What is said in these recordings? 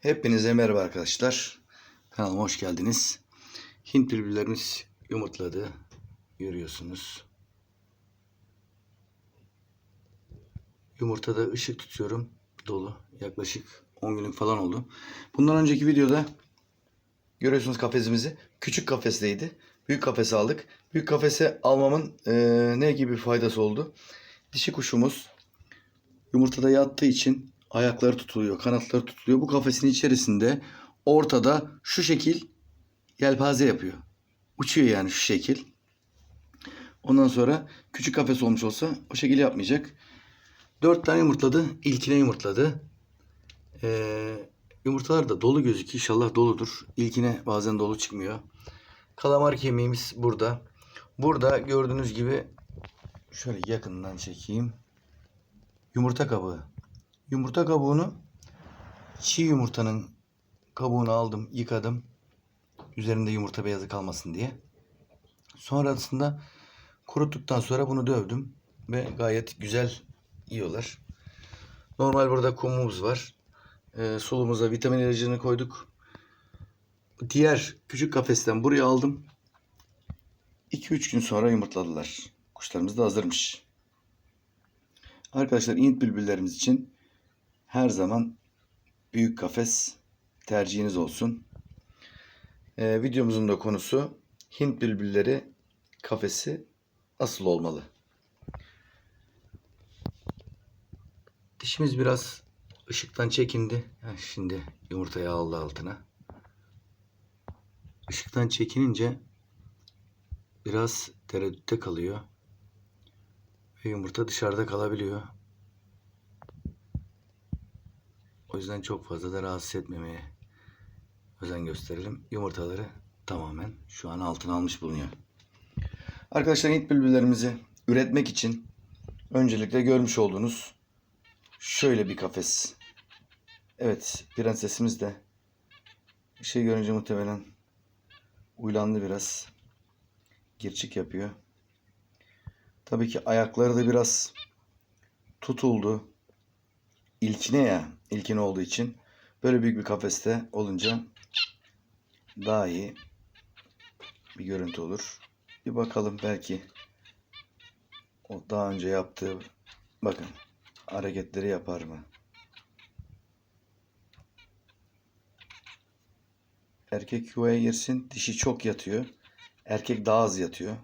Hepinize merhaba arkadaşlar. Kanalıma hoş geldiniz. Hint bülbüllerimiz yumurtladı. Görüyorsunuz. Yumurtada ışık tutuyorum. Dolu. Yaklaşık 10 günlük falan oldu. Bundan önceki videoda görüyorsunuz kafesimizi. Küçük kafesteydi. Büyük kafese aldık. Büyük kafese almamın eee, ne gibi faydası oldu? Dişi kuşumuz yumurtada yattığı için ayakları tutuluyor, kanatları tutuluyor. Bu kafesin içerisinde ortada şu şekil yelpaze yapıyor. Uçuyor yani şu şekil. Ondan sonra küçük kafes olmuş olsa o şekil yapmayacak. Dört tane yumurtladı. İlkine yumurtladı. Ee, yumurtalar da dolu gözüküyor. İnşallah doludur. İlkine bazen dolu çıkmıyor. Kalamar kemiğimiz burada. Burada gördüğünüz gibi şöyle yakından çekeyim. Yumurta kabuğu. Yumurta kabuğunu çiğ yumurtanın kabuğunu aldım, yıkadım. Üzerinde yumurta beyazı kalmasın diye. Sonrasında kuruttuktan sonra bunu dövdüm ve gayet güzel yiyorlar. Normal burada kumumuz var. Ee, sulumuza vitamin ilacını koyduk. Diğer küçük kafesten buraya aldım. 2-3 gün sonra yumurtladılar. Kuşlarımız da hazırmış. Arkadaşlar Hint bülbüllerimiz için her zaman büyük kafes tercihiniz olsun. Ee, videomuzun da konusu Hint bülbülleri kafesi nasıl olmalı? Dişimiz biraz ışıktan çekindi. Ha, şimdi yumurtayı aldı altına. Işıktan çekinince biraz tereddütte kalıyor. Ve yumurta dışarıda kalabiliyor. O yüzden çok fazla da rahatsız etmemeye özen gösterelim. Yumurtaları tamamen şu an altına almış bulunuyor. Arkadaşlar Hint bülbüllerimizi üretmek için öncelikle görmüş olduğunuz şöyle bir kafes. Evet prensesimiz de şey görünce muhtemelen uylandı biraz. Girçik yapıyor. Tabii ki ayakları da biraz tutuldu. İlkine ya, ilkine olduğu için böyle büyük bir kafeste olunca daha iyi bir görüntü olur. Bir bakalım belki o daha önce yaptığı bakın hareketleri yapar mı? Erkek yuvaya girsin. Dişi çok yatıyor. Erkek daha az yatıyor.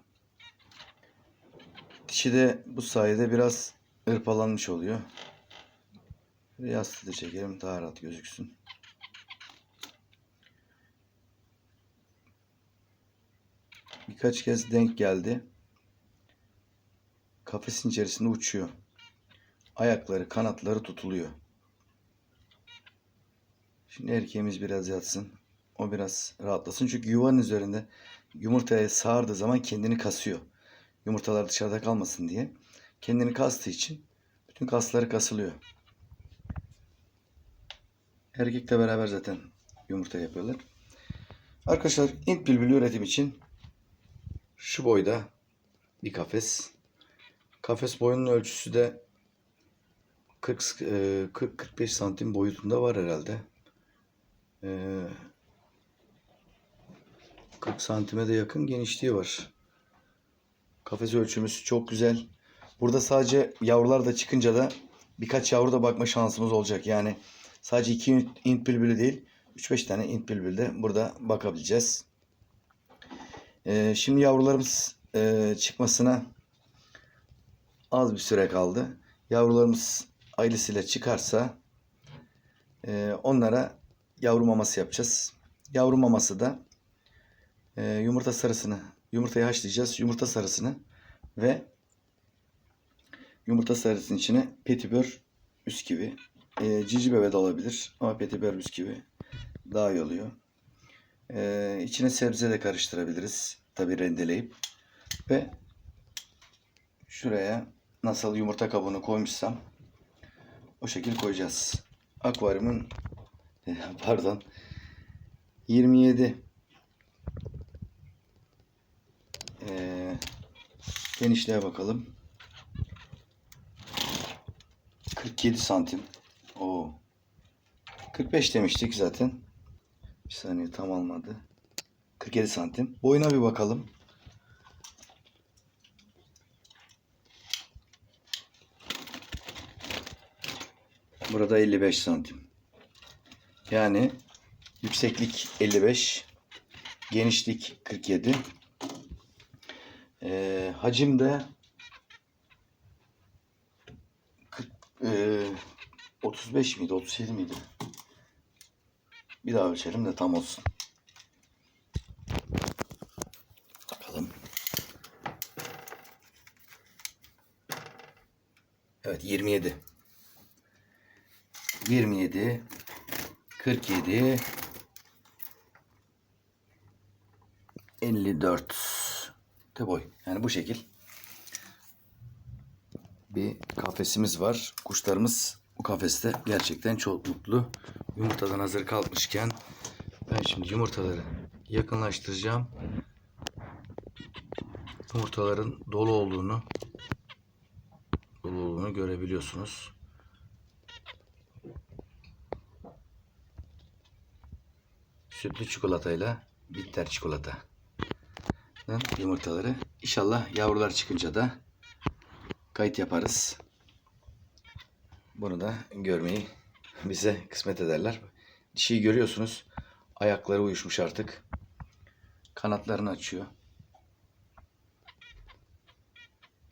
Dişi de bu sayede biraz hırpalanmış oluyor. Yastığı da çekelim daha rahat gözüksün. Birkaç kez denk geldi. Kafesin içerisinde uçuyor. Ayakları, kanatları tutuluyor. Şimdi erkeğimiz biraz yatsın. O biraz rahatlasın. Çünkü yuvanın üzerinde yumurtaya sağırdığı zaman kendini kasıyor. Yumurtalar dışarıda kalmasın diye. Kendini kastığı için bütün kasları kasılıyor. Erkekle beraber zaten yumurta yapıyorlar. Arkadaşlar Hint bülbülü üretim için şu boyda bir kafes. Kafes boyunun ölçüsü de 40 e, 45 santim boyutunda var herhalde. E, 40 santime de yakın genişliği var. Kafes ölçümüz çok güzel. Burada sadece yavrular da çıkınca da birkaç yavru da bakma şansımız olacak. Yani sadece iki int bülbülü değil 3-5 tane int bülbül de burada bakabileceğiz. Ee, şimdi yavrularımız e, çıkmasına az bir süre kaldı. Yavrularımız ailesiyle çıkarsa e, onlara yavru maması yapacağız. Yavru maması da e, yumurta sarısını yumurtayı haşlayacağız. Yumurta sarısını ve yumurta sarısının içine petibör bisküvi. E, cici bebe de olabilir ama petibör bisküvi daha iyi oluyor. E, içine sebze de karıştırabiliriz. Tabi rendeleyip. Ve şuraya nasıl yumurta kabuğunu koymuşsam o şekil koyacağız. Akvaryumun pardon 27 ee, genişliğe bakalım. 47 santim. O 45 demiştik zaten. Bir saniye tam almadı. 47 santim. Boyuna bir bakalım. Burada 55 santim. Yani yükseklik 55, genişlik 47. Ee, hacim de 40, ee, 35 miydi, 37 miydi? Bir daha ölçelim de tam olsun. Bakalım. Evet 27. 27 47 54 de boy. Yani bu şekil bir kafesimiz var. Kuşlarımız bu kafeste gerçekten çok mutlu. Yumurtadan hazır kalkmışken ben şimdi yumurtaları yakınlaştıracağım. Yumurtaların dolu olduğunu dolu olduğunu görebiliyorsunuz. Sütlü çikolatayla bitter çikolata yumurtaları. İnşallah yavrular çıkınca da kayıt yaparız. Bunu da görmeyi bize kısmet ederler. Dişiyi görüyorsunuz. Ayakları uyuşmuş artık. Kanatlarını açıyor.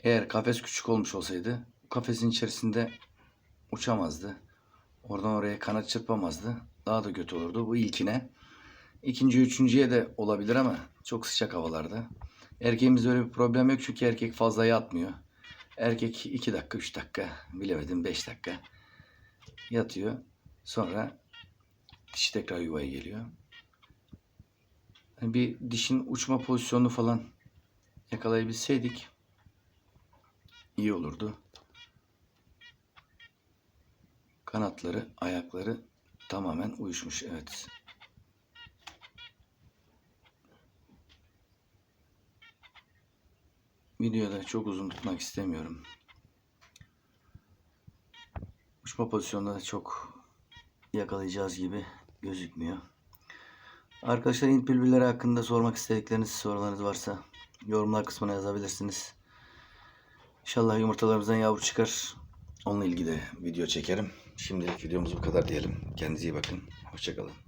Eğer kafes küçük olmuş olsaydı kafesin içerisinde uçamazdı. Oradan oraya kanat çırpamazdı. Daha da kötü olurdu. Bu ilkine. İkinci, üçüncüye de olabilir ama çok sıcak havalarda. Erkeğimizde öyle bir problem yok çünkü erkek fazla yatmıyor. Erkek 2 dakika, 3 dakika, bilemedim 5 dakika yatıyor. Sonra dişi tekrar yuvaya geliyor. Yani bir dişin uçma pozisyonunu falan yakalayabilseydik iyi olurdu. Kanatları, ayakları tamamen uyuşmuş. Evet. Videoda çok uzun tutmak istemiyorum. Uçma pozisyonunda da çok yakalayacağız gibi gözükmüyor. Arkadaşlar Hint bülbülleri hakkında sormak istedikleriniz, sorularınız varsa yorumlar kısmına yazabilirsiniz. İnşallah yumurtalarımızdan yavru çıkar. Onunla ilgili video çekerim. Şimdilik videomuz bu kadar diyelim. Kendinize iyi bakın. Hoşçakalın.